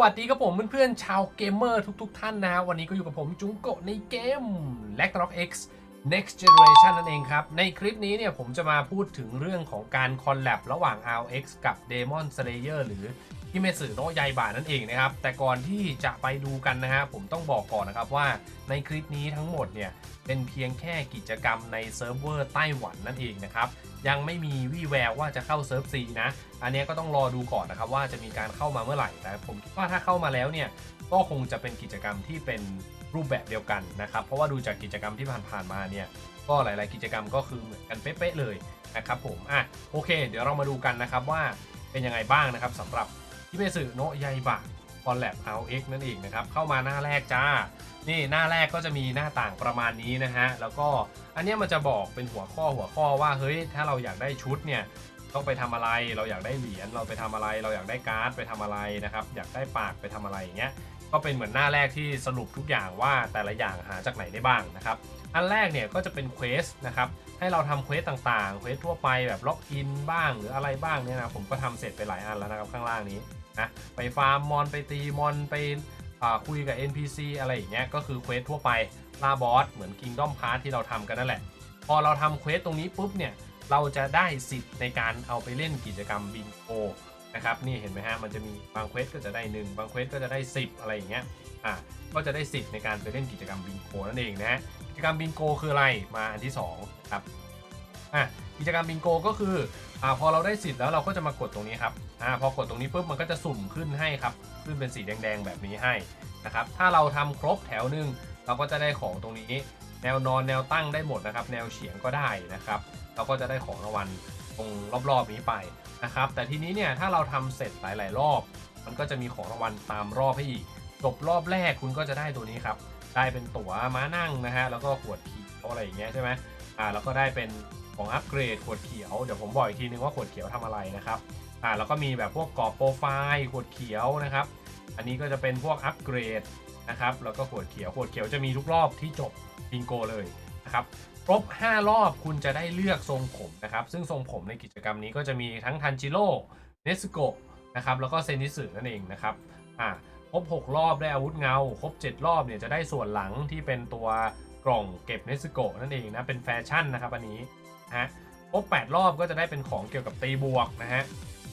วัสดีครับผมเพื่อนๆชาวเกมเมอร์ทุก ๆ ท่านนะ วันนี้ก็อยู่กับผมจุงโกะในเกม l a g n a r o k X Next Generation นั่นเองครับ ในคลิปนี้เนี่ยผมจะมาพูดถึงเรื่องของการคอลแลบระหว่าง RX กับ Demon Slayer หรือ ที่เมสึโนะยายบานั่นเองนะครับ แต่ก่อนที่จะไปดูกันนะฮะผมต้องบอกก่อนนะครับว่าในคลิปนี้ทั้งหมดเนี่ยเป็นเพียงแค่กิจกรรมในเซิร์ฟเวอร์ไต้หวันนั่นเองนะครับยังไม่มีวี่แววว่าจะเข้าเซิร์ฟซีนะ อันนี้ก็ต้องรอดูก่อนนะครับว่าจะมีการเข้ามาเมื่อไหร่แต่ผมคิดว่าถ้าเข้ามาแล้วเนี่ยก็คงจะเป็นกิจกรรมที่เป็นรูปแบบเดียวกันนะครับ เพราะว่าดูจากกิจกรรมที่ผ่านๆมาเนี่ยก็หลาย ๆ กิจกรรมก็คือเหมือนกันเป๊ะๆเลยนะครับผมอะโอเค เดี๋ยวเรามาดูกันนะครับว่าเป็นยังไงบ้างนะครับสำหรับ เมสึโนะยายบะคอนแลบ RX นั่นเองนะครับ เข้ามาหน้าแรกจ้า นี่หน้าแรกก็จะมีหน้าต่างประมาณนี้นะฮะ แล้วก็อันเนี้ยมันจะบอกเป็นหัวข้อหัวข้อว่า เฮ้ย ถ้าเราอยากได้ชุดเนี่ยต้องไปทำอะไร เราอยากได้เหรียญ เราไปทำอะไร เราอยากได้การ์ดไปทำอะไรนะครับ อยากได้ปากไปทำอะไรอย่างเงี้ย ก็เป็นเหมือนหน้าแรกที่สรุปทุกอย่างว่าแต่ละอย่างหาจากไหนได้บ้างนะครับ อันแรกเนี่ยก็จะเป็นเควสนะครับ ให้เราทำเควสต่างๆ เควสทั่วไปแบบล็อกอินบ้างหรืออะไรบ้างเนี่ยนะ ผมก็ทำเสร็จไปหลายอันแล้วนะครับข้างล่างนี้ นะไปฟาร์มมอนไปตีมอนไปคุยกับ NPC อะไรอย่างเงี้ยก็คือเควสทั่วไปล่าบอสเหมือน Kingdom Pass ที่เราทำกันนั่นแหละ พอเราทำเควสตรงนี้ปุ๊บเนี่ยเราจะได้สิทธิ์ในการเอาไปเล่นกิจกรรมบิงโกนะครับนี่เห็นไหมฮะมันจะมีบางเควสก็จะได้ 1 บางเควสก็จะได้ 10 อะไรอย่างเงี้ยอ่าก็จะได้สิทธิ์ในการไปเล่นกิจกรรมบิงโกนั่นเองนะฮะกิจกรรมบิงโกคืออะไรมาอันที่2ครับอะกิจกรรมบิงโกก็คือ อ่าพอเราได้สิทธิ์แล้วเราก็จะมากดตรงนี้ครับอ่าพอกดตรงนี้ปุ๊บมันก็จะสุ่มขึ้นให้ครับขึ้นเป็นสีแดง ๆ แบบนี้ให้นะครับถ้าเราทำครบแถวหนึ่งเราก็จะได้ของตรงนี้ แนวนอนแนวตั้งได้หมดนะครับ แนวเฉียงก็ได้นะครับ เราก็จะได้ของรางวัลตรงรอบๆนี้ไปนะครับ แต่ทีนี้เนี่ยถ้าเราทำเสร็จหลาย ๆ รอบ มันก็จะมีของรางวัลตามรอบให้อีกจบรอบแรกคุณก็จะได้ตัวนี้ครับได้เป็นตั๋วม้านั่งนะฮะแล้วก็ขวดขียวอะไรอย่างเงี้ยใช่ไหมอ่าแล้วก็ได้เป็น ของอัปเกรดขวดเขียวเดี๋ยวผมบอกอีกทีนึงว่าขวดเขียวทำอะไรนะครับอ่าแล้วก็มีแบบพวกกรอบโปรไฟล์ขวดเขียวนะครับ อันนี้ก็จะเป็นพวกอัปเกรดนะครับแล้วก็ขวดเขียวขวดเขียวจะมีทุกรอบที่จบบิงโกเลยนะครับครบ 5 รอบคุณจะได้เลือกทรงผมนะครับ ซึ่งทรงผมในกิจกรรมนี้ก็จะมีทั้งทันจิโร่เนสโกะนะครับแล้วก็เซนิสึนั่นเองนะครับอ่าครบ 6 รอบได้อาวุธเงา ครบ 7 รอบเนี่ยจะได้ส่วนหลังที่เป็นตัวกล่องเก็บเนสโกะนั่นเองนะเป็นแฟชั่นนะครับอันนี้ นะฮะครบ8 รอบก็จะได้เป็นของเกี่ยวกับตีบวกนะฮะ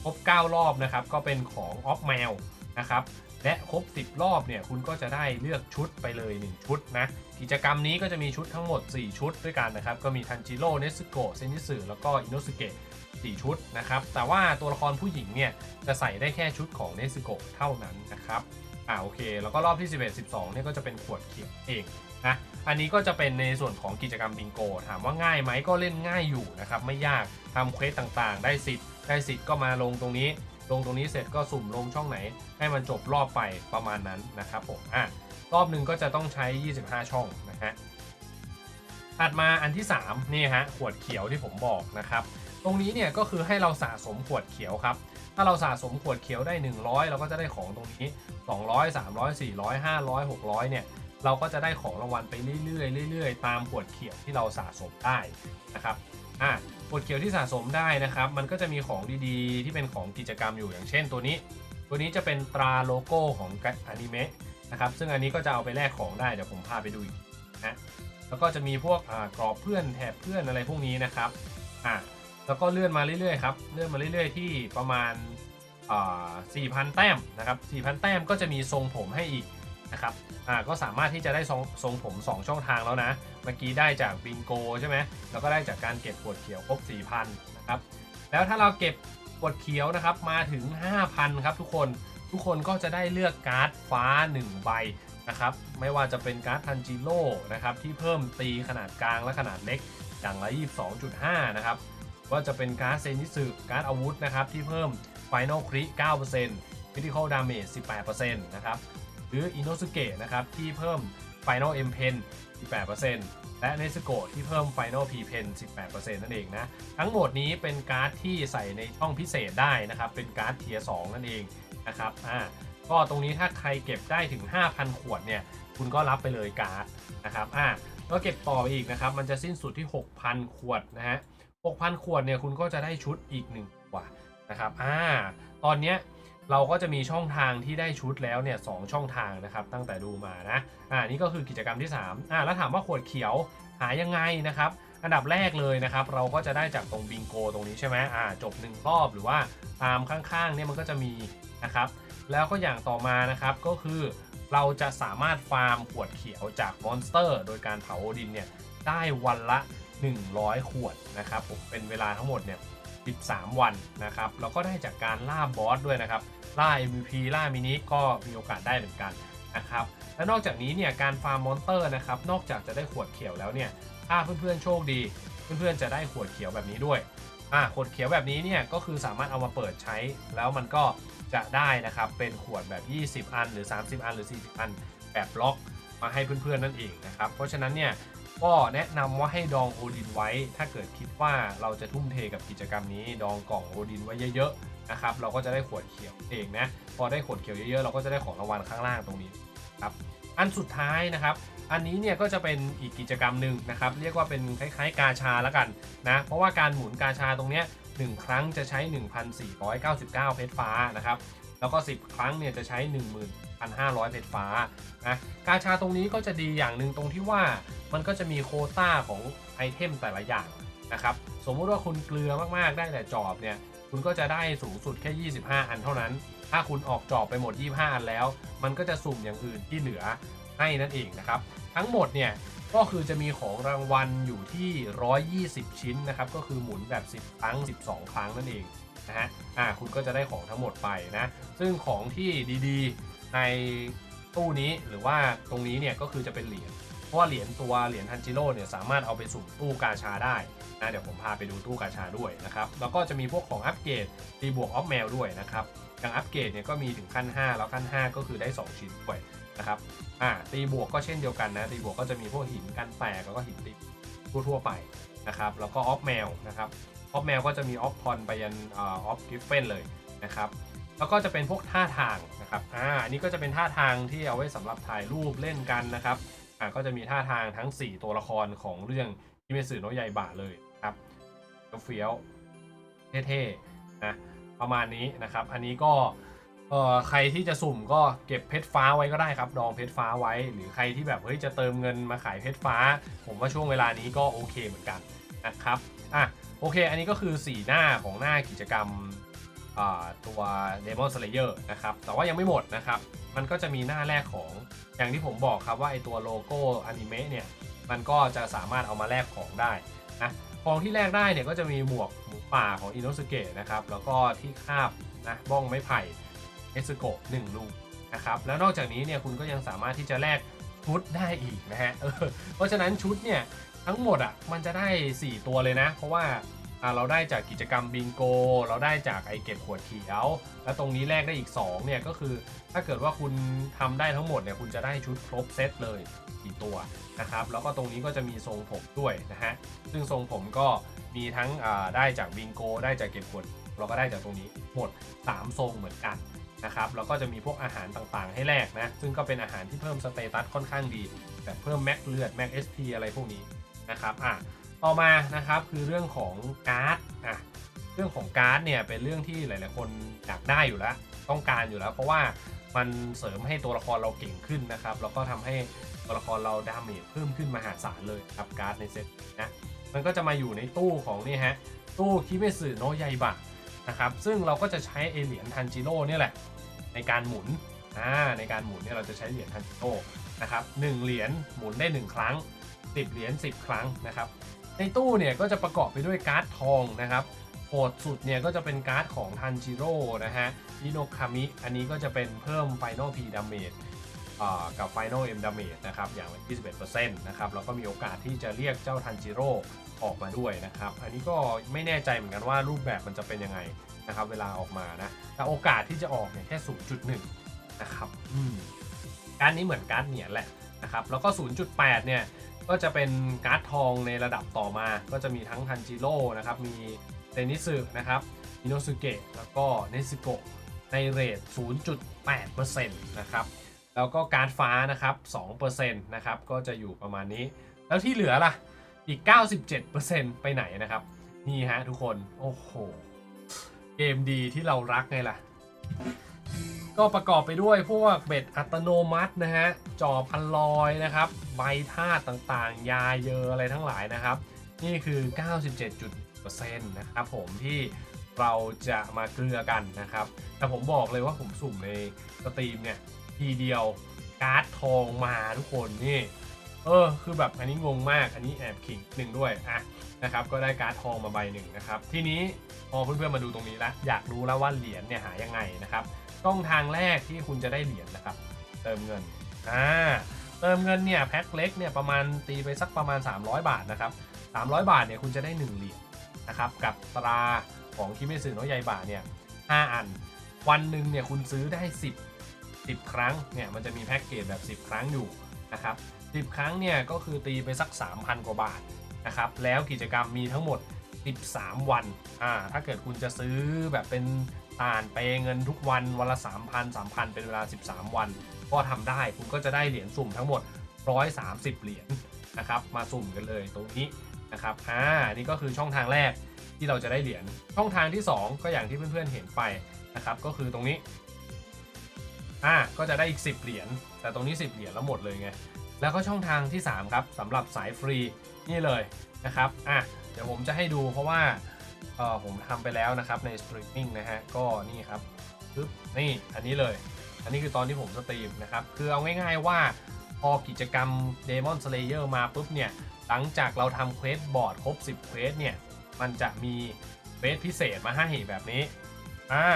ครบ 9 รอบนะครับก็เป็นของออฟแมวนะครับและครบ 10 รอบเนี่ยคุณก็จะได้เลือกชุดไปเลย 1 ชุดนะกิจกรรมนี้ก็จะมีชุดทั้งหมด 4 ชุดด้วยกันนะครับ ก็มีทันจิโร่เนสโกะเซนิสึแล้วก็อินโนสุเกะ4ชุดนะครับ แต่ว่าตัวละครผู้หญิงเนี่ยจะใส่ได้แค่ชุดของเนสโกะเท่านั้นนะครับอ่าโอเค แล้วก็รอบที่ 11 12เนี่ยก็จะเป็นขวดเขียวเอง นะอันนี้ก็จะเป็นในส่วนของกิจกรรมบิงโก ถามว่าง่ายไหมก็เล่นง่ายอยู่นะครับไม่ยากทำเควสต่างๆ ได้สิทธิ์ได้สิทธิ์ก็มาลงตรงนี้ ลงตรงนี้เสร็จก็สุ่มลงช่องไหน ให้มันจบรอบไปประมาณนั้นนะครับผมอะรอบหนึ่งก็จะต้องใช้ 25 ช่องนะฮะถัดมาอันที่ 3 นี่ฮะขวดเขียวที่ผมบอกนะครับ ตรงนี้เนี่ยก็คือให้เราสะสมขวดเขียวครับ ถ้าเราสะสมขวดเขียวได้ 100 เราก็จะได้ของตรงนี้ 200 300 400 500 600 เนี่ย เราก็จะได้ของรางวัลไปเรื่อยๆเรื่อยๆ ตามขวดเขียวที่เราสะสมได้นะครับอะขวดเขียวที่สะสมได้นะครับ มันก็จะมีของดีๆ ที่เป็นของกิจกรรมอยู่อย่างเช่นตัวนี้ ตัวนี้จะเป็นตราโลโก้ของอนิเมะนะครับซึ่งอันนี้ก็จะเอาไปแลกของได้เดี๋ยวผมพาไปดูอีกนะแล้วก็จะมีพวกกรอบเพื่อนแถบเพื่อนอะไรพวกนี้นะครับอะแล้วก็เลื่อนมาเรื่อยๆครับเลื่อนมาเรื่อยๆที่ประมาณ4,000 แต้มนะครับ4,000 แต้มก็จะมีทรงผมให้อีก นะครับอ่าก็สามารถที่จะได้ทรงทรงผม 2 ช่องทางแล้วนะ เมื่อกี้ได้จากบิงโกใช่ไหมแล้วก็ได้จากการเก็บขวดเขียวครบ4,000นะครับแล้วถ้าเราเก็บขวดเขียวนะครับมาถึง 5,000ครับทุกคนทุกคนก็จะได้เลือกการ์ดฟ้า 1 ใบนะครับไม่ว่าจะเป็นการ์ดทันจิโร่นะครับที่เพิ่มตีขนาดกลางและขนาดเล็กอย่างละ22.5 นะครับว่าจะเป็นการ์ดเซนิสึการ์ดอาวุธนะครับที่เพิ่ม Final Crit 9% Critical Damage 18%นะครับ รืออินโนสเกะนะครับที่เพิ่ม Final M Pen 18%และเนสโกที่เพิ่ม Final P Pen 18%นั่นเองนะ ทั้งหมดนี้เป็นการ์ดที่ใส่ในช่องพิเศษได้นะครับ เป็นการ์ดเทียร์2นั่นเองนะครับอ่าก็ตรงนี้ถ้าใครเก็บได้ถึง 5,000 ขวดเนี่ย คุณก็รับไปเลยการ์ดนะครับอ่าก็เก็บต่อไปอีกนะครับ มันจะสิ้นสุดที่ 6,000 ขวดนะฮะ 6,000 ขวดเนี่ยคุณก็จะได้ชุดอีก1กว่านะครับอ่าตอนเนี้ย เราก็จะมีช่องทางที่ได้ชุดแล้วเนี่ยสองช่องทางนะครับตั้งแต่ดูมานะอ่านี่ก็คือกิจกรรมที่3อ่าแล้วถามว่าขวดเขียวหายังไงนะครับอันดับแรกเลยนะครับเราก็จะได้จากตรงบิงโกตรงนี้ใช่ไหมอ่าจบ 1 รอบหรือว่าตามข้างๆเนี่ยมันก็จะมีนะครับแล้วก็อย่างต่อมานะครับก็คือเราจะสามารถฟาร์มขวดเขียวจากมอนสเตอร์ โดยการเผาดินเนี่ยได้วันละ 100 ขวดนะครับผมเป็นเวลาทั้งหมดเนี่ย 13 วันนะครับแล้วก็ได้จากการล่าบอสด้วยนะครับ ล่า MVP ล่ามินิก็มีโอกาสได้เหมือนกันนะครับและนอกจากนี้เนี่ยการฟาร์มมอนเตอร์นะครับนอกจากจะได้ขวดเขียวแล้วเนี่ยถ้าเพื่อนๆโชคดี เพื่อนๆจะได้ขวดเขียวแบบนี้ด้วยอ่าขวดเขียวแบบนี้เนี่ยก็คือสามารถเอามาเปิดใช้แล้วมันก็จะได้นะครับเป็นขวดแบบ 20 อันหรือ 30 อันหรือ 40 อันแบบล็อกมาให้เพื่อนๆนั่นเองนะครับเพราะฉะนั้นเนี่ย ก็แนะนำว่าให้ดองโอดินไว้ ถ้าเกิดคิดว่าเราจะทุ่มเทกับกิจกรรมนี้ ดองกล่องโอดินไว้เยอะๆนะครับเราก็จะได้ขวดเขียวเองนะพอได้ขวดเขียวเยอะๆเราก็จะได้ของรางวัลข้างล่างตรงนี้ครับอันสุดท้ายนะครับอันนี้เนี่ยก็จะเป็นอีกกิจกรรมหนึ่งนะครับเรียกว่าเป็นคล้ายๆ กาชาแล้วกันนะเพราะว่าการหมุนกาชาตรงเนี้ยหนึ่งครั้งจะใช้ 1,499 เพชรฟ้านะครับ แล้วก็ 10 ครั้งเนี่ยจะใช้ 11,500เพชรฟ้านะกาชาตรงนี้ก็จะดีอย่างหนึ่งตรงที่ว่ามันก็จะมีโคต้าของไอเทมแต่ละอย่างนะครับสมมุติว่าคุณเกลือมากๆได้แต่จอบเนี่ยคุณก็จะได้สูงสุดแค่ 25 อันเท่านั้น ถ้าคุณออกจอบไปหมด 25 อันแล้ว มันก็จะสุ่มอย่างอื่นที่เหลือให้นั่นเองนะครับ ทั้งหมดเนี่ยก็คือจะมีของรางวัลอยู่ที่ 120 ชิ้นนะครับ ก็คือหมุนแบบ 10 ครั้ง 12 ครั้งนั่นเอง นะฮะอ่าคุณก็จะได้ของทั้งหมดไปนะซึ่งของที่ดีๆในตู้นี้หรือว่าตรงนี้เนี่ยก็คือจะเป็นเหรียญเพราะว่าเหรียญตัวเหรียญทันจิโร่เนี่ยสามารถเอาไปสุ่มตู้กาชาได้นะเดี๋ยวผมพาไปดูตู้กาชาด้วยนะครับแล้วก็จะมีพวกของอัปเกรดตีบวกออฟแมวด้วยนะครับอย่างอัปเกรดเนี่ยก็มีถึงขั้น 5 แล้วขั้น 5 ก็คือได้ 2 ชิ้นด้วยนะครับอ่าตีบวกก็เช่นเดียวกันนะตีบวกก็จะมีพวกหินกันแตกแล้วก็หินติดทั่วๆไปนะครับแล้วก็ออฟแมวนะครับ ออฟแมวก็จะมีออฟพอนไปยันออฟกิฟเฟนเลยนะครับแล้วก็จะเป็นพวกท่าทางนะครับอ่าอันนี้ก็จะเป็นท่าทางที่เอาไว้สำหรับถ่ายรูปเล่นกันนะครับอ่าก็จะมีท่าทางทั้ง 4 ตัวละครของเรื่องที่เมสื่อโนใหญ่บะเลยครับเฟี้ยวเท่ๆนะประมาณนี้นะครับ อันนี้ก็เอ่อใครที่จะสุ่มก็เก็บเพชรฟ้าไว้ก็ได้ครับ ดองเพชรฟ้าไว้ หรือใครที่แบบเฮ้ยจะเติมเงินมาขายเพชรฟ้า ผมว่าช่วงเวลานี้ก็โอเคเหมือนกันนะครับอะ โอเค อันนี้ก็คือ4หน้าของหน้ากิจกรรมตัว Demon Slayer นะครับ แต่ว่ายังไม่หมดนะครับ มันก็จะมีหน้าแรกของอย่างที่ผมบอกครับว่าไอตัวโลโก้อนิเมะเนี่ย มันก็จะสามารถเอามาแลกของได้นะของที่แลกได้เนี่ยก็จะมีหมวกหมูป่าของอินโนสเกะนะครับ แล้วก็ที่คาบนะบ้องไม้ไผ่เอสโกะหนึ่งลูกนะครับ แล้วนอกจากนี้เนี่ยคุณก็ยังสามารถที่จะแลกชุดได้อีกนะฮะเพราะฉะนั้นชุดเนี่ย ทั้งหมดอะมันจะได้ 4 ตัวเลยนะ เพราะว่าเราได้จากกิจกรรมบิงโก เราได้จากไอเก็บขวดเขียว แล้วตรงนี้แลกได้อีก 2 เนี่ยก็คือถ้าเกิดว่าคุณทำได้ทั้งหมดเนี่ยคุณจะได้ชุดครบเซตเลยกี่ตัวนะครับแล้วก็ตรงนี้ก็จะมีทรงผมด้วยนะฮะซึ่งทรงผมก็มีทั้งได้จากบิงโก ได้จากเก็บขวดเราก็ได้จากตรงนี้หมด 3 ทรงเหมือนกันนะครับแล้วก็จะมีพวกอาหารต่างๆ ให้แลกนะซึ่งก็เป็นอาหารที่เพิ่มสเตตัสค่อนข้างดี แบบเพิ่มแม็กเลือดแม็กเอสพีอะไรพวกนี้ นะครับอะต่อมานะครับคือเรื่องของการ์ดอะเรื่องของการ์ดเนี่ยเป็นเรื่องที่หลาย ๆ คนอยากได้อยู่แล้วต้องการอยู่แล้ว เพราะว่ามันเสริมให้ตัวละครเราเก่งขึ้นนะครับแล้วก็ทำให้ตัวละครเราดาเมจเพิ่มขึ้นมหาศาลเลยครับการ์ดในเซตนะมันก็จะมาอยู่ในตู้ของนี่ฮะตู้คิเมสึโนยายบะนะครับซึ่งเราก็จะใช้เอเหรียญทันจิโร่เนี่ยแหละในการหมุนอ่าในการหมุนเนี่ยเราจะใช้เหรียญทันจิโร่นะครับหนึ่งเหรียญหมุนได้ 1 ครั้ง 10 เหรียญ10 ครั้งนะครับ ในตู้เนี่ยก็จะประกอบไปด้วยการ์ดทองนะครับโหดสุดเนี่ยก็จะเป็นการ์ดของทันจิโร่นะฮะอิโนคามิ อันนี้ก็จะเป็นเพิ่ม Final P Damage อ่ากับ Final M Damage นะครับ อย่าง21%นะครับ แล้วก็มีโอกาสที่จะเรียกเจ้าทันจิโร่ออกมาด้วยนะครับ อันนี้ก็ไม่แน่ใจเหมือนกันว่ารูปแบบมันจะเป็นยังไงนะครับ เวลาออกมานะ แต่โอกาสที่จะออกเนี่ยแค่ 0.1 นะครับ อืม การนี้เหมือนการ์ดเหนียนแหละนะครับ แล้วก็ 0.8 เนี่ย จะเป็นการ์ดทองในระดับต่อมา ก็จะมีทั้งทันจิโร่นะครับ มีเซนิสึนะครับอิโนสุเกะ แล้วก็เนซิโกะ ในเรท 0.8%นะครับ แล้วก็การ์ดฟ้านะครับ 2%นะครับ ก็จะอยู่ประมาณนี้ แล้วที่เหลือล่ะ อีก 97%ไปไหนนะครับ นี่ฮะทุกคน โอ้โห เกมดีที่เรารักไงล่ะ ก็ประกอบไปด้วยพวกเบ็ดอัตโนมัตินะฮะจอบพันลอยนะครับ ใบธาตุต่างๆ ยาเยออะไรทั้งหลายนะครับ นี่คือ 97.1%นะครับผมที่เราจะมาเกลือกันนะครับ แต่ผมบอกเลยว่าผมสุ่มในสตรีมเนี่ยทีเดียวการ์ดทองมาทุกคนนี่ เออ คือแบบอันนี้งงมากอันนี้แอบขิงหนึ่งด้วยอะนะครับ ก็ได้การ์ดทองมาใบหนึ่งนะครับ ทีนี้พอเพื่อนๆมาดูตรงนี้แล้วอยากรู้แล้วว่าเหรียญเนี่ยหายังไงนะครับ ช่องทางแรกที่คุณจะได้เหรียญนะครับ เติมเงินอ่าเติมเงินเนี่ยแพ็คเล็กเนี่ยประมาณตีไปสักประมาณ 300 บาทนะครับ 300 บาทเนี่ยคุณจะได้ 1 เหรียญนะครับกับตราของคิเมสึโนะยายบะเนี่ย5อัน วันหนึ่งเนี่ยคุณซื้อได้ 10 10 ครั้งเนี่ยมันจะมีแพ็กเกจแบบ 10 ครั้งอยู่นะครับ10 ครั้งเนี่ยก็คือตีไปสัก 3,000 กว่าบาทนะครับแล้วกิจกรรมมีทั้งหมด 13 วันอ่าถ้าเกิดคุณจะซื้อแบบเป็น ต่านเปเงินทุกวันวันละ 3,000 3,000 เป็นเวลา 13 วัน ก็ทำได้คุณก็จะได้เหรียญสุ่มทั้งหมด 130 เหรียญนะครับมาสุ่มกันเลยตรงนี้นะครับอ่านี่ก็คือช่องทางแรกที่เราจะได้เหรียญช่องทางที่ 2 ก็อย่างที่เพื่อนๆเห็นไปนะครับก็คือตรงนี้อ่าก็จะได้อีก 10 เหรียญแต่ตรงนี้ 10 เหรียญแล้วหมดเลยไงแล้วก็ช่องทางที่ 3 ครับสำหรับสายฟรีนี่เลยนะครับอะเดี๋ยวผมจะให้ดูเพราะว่า เออผมทำไปแล้วนะครับในสตรีมมิ่งนะฮะก็นี่ครับปึ๊บนี่อันนี้เลย อันนี้คือตอนที่ผมสตรีมนะครับ คือเอาง่ายๆว่าพอกิจกรรม Demon Slayer มาปุ๊บเนี่ย หลังจากเราทำเควสบอร์ดครบ 10เควสเนี่ย มันจะมีเควสพิเศษมาให้แบบนี้อ่า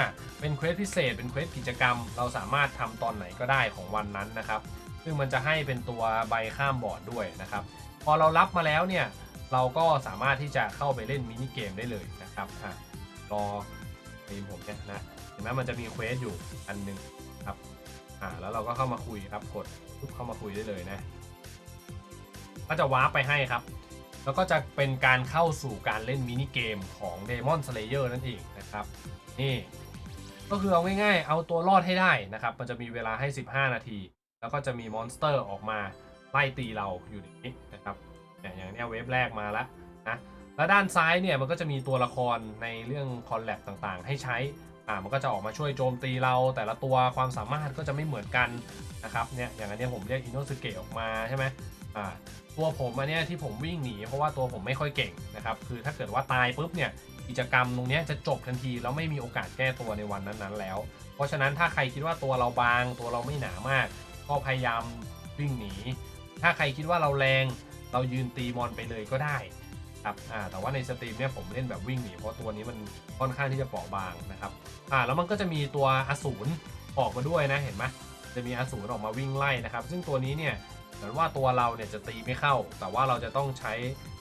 เป็นเควสพิเศษเป็นเควสกิจกรรม เราสามารถทำตอนไหนก็ได้ของวันนั้นนะครับ ซึ่งมันจะให้เป็นตัวใบข้ามบอร์ดด้วยนะครับ พอเรารับมาแล้วเนี่ย เราก็สามารถที่จะเข้าไปเล่นมินิเกมได้เลยนะครับอะรอทีมผมเนี่ยนะเห็นไหมมันจะมีเควสอยู่อันหนึ่งครับอ่าแล้วเราก็เข้ามาคุยครับกดปุ๊บเข้ามาคุยได้เลยนะก็จะวาร์ปไปให้ครับ แล้วก็จะเป็นการเข้าสู่การเล่นมินิเกมของ Demon Slayer นั่นเองนะครับ นี่ ก็คือเอาง่ายๆ เอาตัวรอดให้ได้นะครับ มันจะมีเวลาให้ 15 นาที แล้วก็จะมีมอนสเตอร์ออกมาไล่ตีเราอยู่ในนี้นะครับ นี้เวฟแรกมาแล้วนะแล้วด้านซ้ายเนี่ยมันก็จะมีตัวละครในเรื่องคอลแลบต่างๆ ให้ใช้อ่ามันก็จะออกมาช่วยโจมตีเรา แต่ละตัวความสามารถก็จะไม่เหมือนกันนะครับเนี่ยอย่างอันนี้ผมเรียกอินโนสเกะออกมาใช่ไหมอ่าตัวผมอันนี้ที่ผมวิ่งหนีเพราะว่าตัวผมไม่ค่อยเก่งนะครับคือถ้าเกิดว่าตายปุ๊บเนี่ยกิจกรรมตรงนี้จะจบทันทีแล้วไม่มีโอกาสแก้ตัวในวันนั้นๆแล้ว เพราะฉะนั้นถ้าใครคิดว่าตัวเราบางตัวเราไม่หนามาก ก็พยายามวิ่งหนี ถ้าใครคิดว่าเราแรง เรายืนตีมอนไปเลยก็ได้ครับอ่าแต่ว่าในสตรีมเนี่ยผมเล่นแบบวิ่งหนีเพราะตัวนี้มันค่อนข้างที่จะเปราะบางนะครับอ่าแล้วมันก็จะมีตัวอสูรออกมาด้วยนะเห็นไหมจะมีอสูรออกมาวิ่งไล่นะครับ ซึ่งตัวนี้เนี่ยเหมือนว่าตัวเราเนี่ยจะตีไม่เข้า แต่ว่าเราจะต้องใช้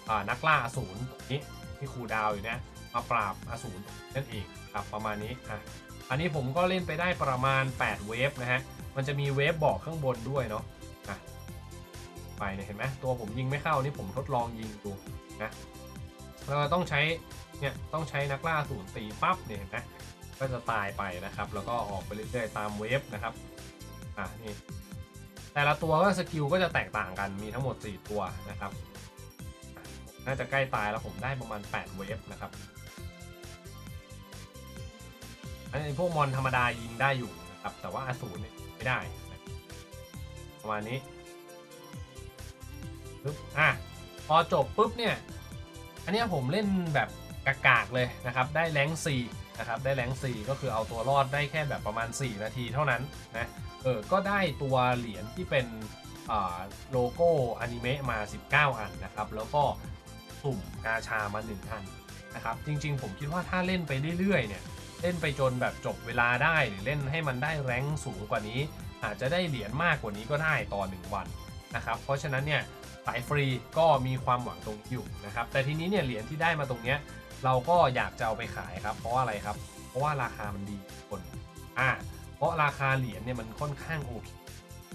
อ่านักล่าอสูรตัวนี้ที่คูดาวอยู่เนี่ยมาปราบอสูรนั่นเองครับประมาณนี้อะอันนี้ผมก็เล่นไปได้ประมาณ 8 เวฟนะฮะมันจะมีเวฟบอกข้างบนด้วยเนาะอะ ไปเนี่ยเห็นไหมตัวผมยิงไม่เข้านี่ผมทดลองยิงดูนะเราต้องใช้เนี่ยต้องใช้นักล่าศูนย์ตีปั๊บเนี่ยเห็นไหมก็จะตายไปนะครับ แล้วก็ออกไปเรื่อยๆตามเวฟนะครับอะนี่แต่ละตัวก็สกิลก็จะแตกต่างกันมีทั้งหมด 4 ตัวนะครับ น่าจะใกล้ตายแล้วผมได้ประมาณ 8 เวฟนะครับอันนี้พวกมอนธรรมดายิงได้อยู่นะครับ แต่ว่าอสูรเนี่ยไม่ได้ ประมาณนี้ ปึ๊บอะพอจบปุ๊บเนี่ย อันนี้ผมเล่นแบบกากๆเลยนะครับ ได้แรง4นะครับ ได้แรง4ก็คือเอาตัวรอดได้แค่แบบประมาณ 4 นาทีเท่านั้นนะ เออ ก็ได้ตัวเหรียญที่เป็นโลโก้อนิเมะมา 19 อันนะครับ แล้วก็สุ่มกาชามา1อันนะครับ จริงๆ ผมคิดว่าถ้าเล่นไปเรื่อยๆ เนี่ย เล่นไปจนแบบจบเวลาได้หรือเล่นให้มันได้แรงสูงกว่านี้ อาจจะได้เหรียญมากกว่านี้ก็ได้ต่อ 1 วันนะครับ เพราะฉะนั้นเนี่ย สายฟรีก็มีความหวังตรงนี้อยู่นะครับ แต่ทีนี้เนี่ยเหรียญที่ได้มาตรงเนี้ยเราก็อยากจะเอาไปขายครับ เพราะว่าอะไรครับ เพราะว่าราคามันดีคนอ่าเพราะราคาเหรียญเนี่ยมันค่อนข้างโอเค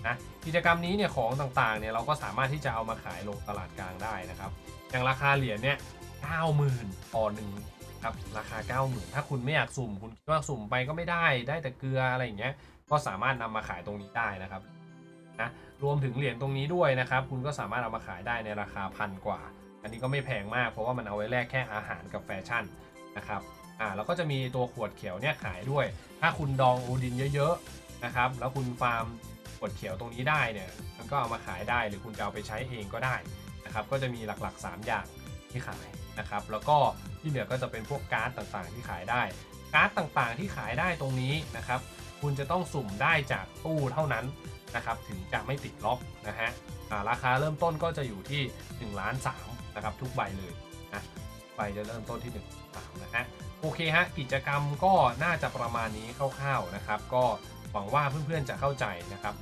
นะกิจกรรมนี้เนี่ยของต่างๆเนี่ยเราก็สามารถที่จะเอามาขายลงตลาดกลางได้นะครับ อย่างราคาเหรียญเนี่ย90,000ต่อหนึ่งครับราคา 90,000 ถ้าคุณไม่อยากสุ่มคุณคิดว่าสุ่มไปก็ไม่ได้ได้แต่เกลืออะไรอย่างเงี้ยก็สามารถนำมาขายตรงนี้ได้นะครับ รวมถึงเหรียญตรงนี้ด้วยนะครับ คุณก็สามารถเอามาขายได้ในราคาพันกว่า อันนี้ก็ไม่แพงมากเพราะว่ามันเอาไว้แลกแค่อาหารกับแฟชั่นนะครับอ่าแล้วก็จะมีตัวขวดเขียวเนี่ยขายด้วย ถ้าคุณดองโอดินเยอะๆนะครับ แล้วคุณฟาร์มกดเขียวตรงนี้ได้เนี่ยมันก็เอามาขายได้หรือคุณจะเอาไปใช้เองก็ได้นะครับก็จะมีหลักๆ 3 อย่างที่ขายนะครับแล้วก็ที่เหลือก็จะเป็นพวกการ์ดต่างๆ ที่ขายได้การ์ดต่างๆ ที่ขายได้ตรงนี้นะครับ คุณจะต้องสุ่มได้จากตู้เท่านั้น นะครับถึงจะไม่ติดล็อกนะฮะราคาเริ่มต้นก็จะอยู่ที่1ล้าน3นะครับทุกใบเลยนะใบจะเริ่มต้นที่1ล้าน3นะฮะโอเคฮะกิจกรรมก็น่าจะประมาณนี้คร่าวๆนะครับ ก็หวังว่าเพื่อนๆจะเข้าใจนะครับ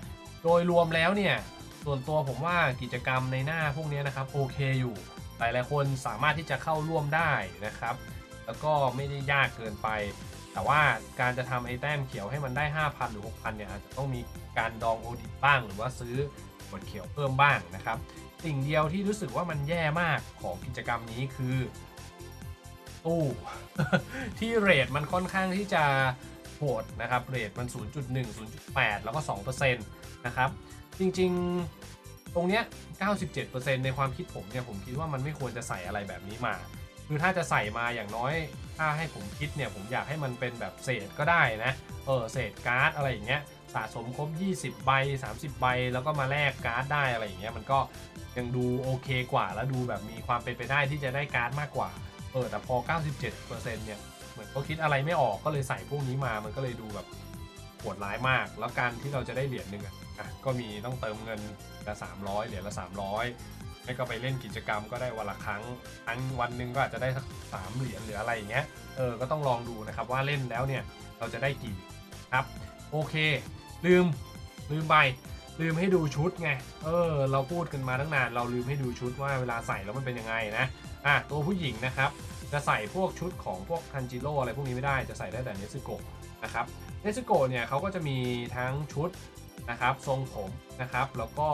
โดยรวมแล้วเนี่ยส่วนตัวผมว่ากิจกรรมในหน้าพวกนี้นะครับโอเคอยู่ หลายๆคนสามารถที่จะเข้าร่วมได้นะครับ แล้วก็ไม่ได้ยากเกินไป แต่ว่าการจะทำไอ้แต้มเขียวให้มันได้ 5,000 หรือ 6,000 เนี่ยอาจจะต้องมีการดองโอดิบ้าง หรือว่าซื้อกดเขียวเพิ่มบ้างนะครับ สิ่งเดียวที่รู้สึกว่ามันแย่มากของกิจกรรมนี้คือตู้ที่เรทมันค่อนข้างที่จะโหดนะครับเรทมัน 0.1 0.8 แล้วก็ 2%นะครับ จริงๆ ตรงเนี้ย 97%ในความคิดผมเนี่ย ผมคิดว่ามันไม่ควรจะใส่อะไรแบบนี้มา คือถ้าจะใส่มาอย่างน้อย ถ้าให้ผมคิดเนี่ยผมอยากให้มันเป็นแบบเศษก็ได้นะ เออเศษการ์ดอะไรอย่างเงี้ยสะสมครบ 20 ใบ 30 ใบ แล้วก็มาแลกการ์ดได้อะไรอย่างเงี้ยมันก็ยังดูโอเคกว่า แล้วดูแบบมีความเป็นไปได้ที่จะได้การ์ดมากกว่า เออแต่พอ 97%เนี่ยเหมือนเขาคิดอะไรไม่ออกก็เลยใส่พวกนี้มามันก็เลยดูแบบโหดร้ายมาก แล้วการที่เราจะได้เหรียญหนึ่งอะก็มีต้องเติมเงินละ300 เหรียญละ 300 ไม่ก็ไปเล่นกิจกรรมก็ได้วันละครั้งครั้งวันหนึ่งก็อาจจะได้สักสามเหรียญหรืออะไรอย่างเงี้ย เออ ก็ต้องลองดูนะครับว่าเล่นแล้วเนี่ยเราจะได้กี่ครับ โอเค ลืมลืมไปลืมให้ดูชุดไง เออ เราพูดกันมาตั้งนาน เราลืมให้ดูชุดว่าเวลาใส่แล้วมันเป็นยังไงนะ อะ ตัวผู้หญิงนะครับ จะใส่พวกชุดของพวกทันจิโร่อะไรพวกนี้ไม่ได้ จะใส่ได้แต่เนซึโกะนะครับ เนซึโกะเนี่ยเขาก็จะมีทั้งชุดนะครับ ทรงผมนะครับ แล้วก็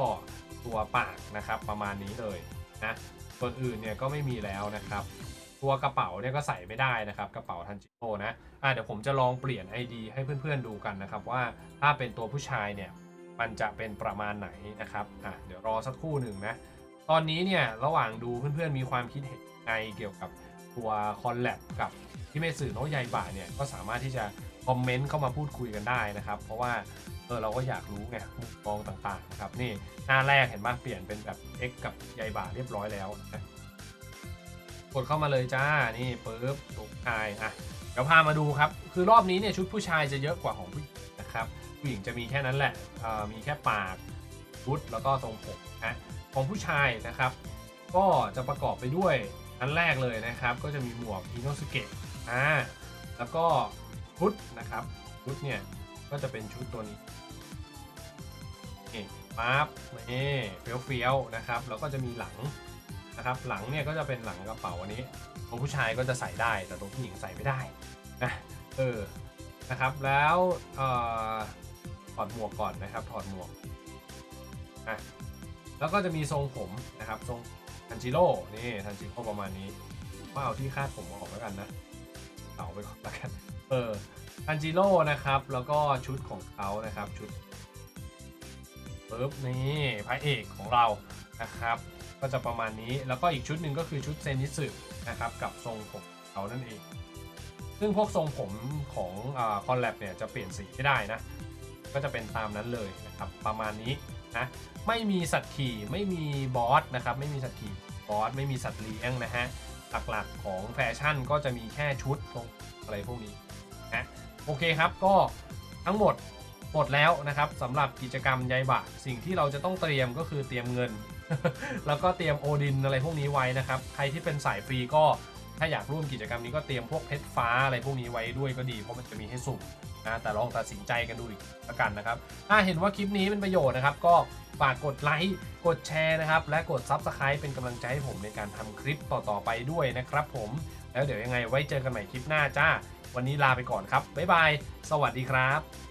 ตัวปากนะครับประมาณนี้เลยนะส่วนอื่นเนี่ยก็ไม่มีแล้วนะครับ ตัวกระเป๋าเนี่ยก็ใส่ไม่ได้นะครับกระเป๋าทันจิโร่นะอะเดี๋ยวผมจะลองเปลี่ยน ID ให้เพื่อนๆดูกันนะครับว่าถ้าเป็นตัวผู้ชายเนี่ยมันจะเป็นประมาณไหนนะครับอะเดี๋ยวรอสักครู่หนึ่งนะตอนนี้เนี่ยระหว่างดูเพื่อนๆมีความคิดเห็นในเกี่ยวกับตัวคอนแลบกับที่เมสื่อโนตใยบ่าเนี่ยก็สามารถที่จะคอมเมนต์เข้ามาพูดคุยกันได้นะครับ เพราะว่า เออเราก็อยากรู้ไงมุมมองต่างๆนะครับนี่หน้าแรกเห็นไหมเปลี่ยนเป็นแบบ X กับใยบ่าเรียบร้อยแล้วนะกดเข้ามาเลยจ้านี่ปึ๊บทุกชายอะเดี๋ยวพามาดูครับ คือรอบนี้เนี่ยชุดผู้ชายจะเยอะกว่าของผู้หญิงนะครับผู้หญิงจะมีแค่นั้นแหละเอ่อมีแค่ปากชุดแล้วก็ทรงผมนะของผู้ชายนะครับ ก็จะประกอบไปด้วยอันแรกเลยนะครับ ก็จะมีหมวกอิโนสเกะอ่าแล้วก็ชุดนะครับชุดเนี่ย ก็จะเป็นชุดตัวนี้นี่ปั๊บนี่เฟี้ยวเฟี้ยวๆนะครับ แล้วก็จะมีหลังนะครับ หลังเนี่ยก็จะเป็นหลังกระเป๋าอันนี้ของผู้ชายก็จะใส่ได้แต่ตัวผู้หญิงใส่ไม่ได้นะเออนะครับแล้วเอ่อถอดหมวกก่อนนะครับ ถอดหมวกอะแล้วก็จะมีทรงผมนะครับ ทรงทันจิโร่นี่ทันจิโร่ประมาณนี้ว่าเอาที่คาดผมออกแล้วกันนะ เอาไปก่อนแล้วกัน เออทันจิโร่นะครับ แล้วก็ชุดของเขานะครับ ชุดปึ๊บนี่พระเอกของเรานะครับ ก็จะประมาณนี้แล้วก็อีกชุดหนึ่งก็คือชุดเซนิสึนะครับ กับทรงผมเขานั่นเอง ซึ่งพวกทรงผมของคอนแลบเนี่ยจะเปลี่ยนสีไม่ได้นะ ก็จะเป็นตามนั้นเลยนะครับ ประมาณนี้นะไม่มีสัตว์ขี่ไม่มีบอสนะครับ ไม่มีสัตว์ขี่บอสไม่มีสัตว์เลี้ยงนะฮะ หลักๆของแฟชั่นก็จะมีแค่ชุดตรงอะไรพวกนี้นะโอเคครับก็ทั้งหมดหมดแล้วนะครับสำหรับกิจกรรมยายบะสิ่งที่เราจะต้องเตรียมก็คือเตรียมเงิน แล้วก็เตรียมโอดินอะไรพวกนี้ไว้นะครับ ใครที่เป็นสายฟรีก็ ถ้าอยากร่วมกิจกรรมนี้ก็เตรียมพวกเพชรฟ้าอะไรพวกนี้ไว้ด้วยก็ดี เพราะมันจะมีให้สุ่มนะแต่ลองตัดสินใจกันดูอีกแล้วกันนะครับ ถ้าเห็นว่าคลิปนี้เป็นประโยชน์นะครับ ก็ฝากกดไลค์ กดแชร์นะครับ และกด Subscribe เป็นกำลังใจให้ผมในการทำคลิปต่อๆไปด้วยนะครับผม แล้วเดี๋ยวยังไงไว้เจอกันใหม่คลิปหน้าจ้า วันนี้ลาไปก่อนครับ บ๊ายบาย สวัสดีครับ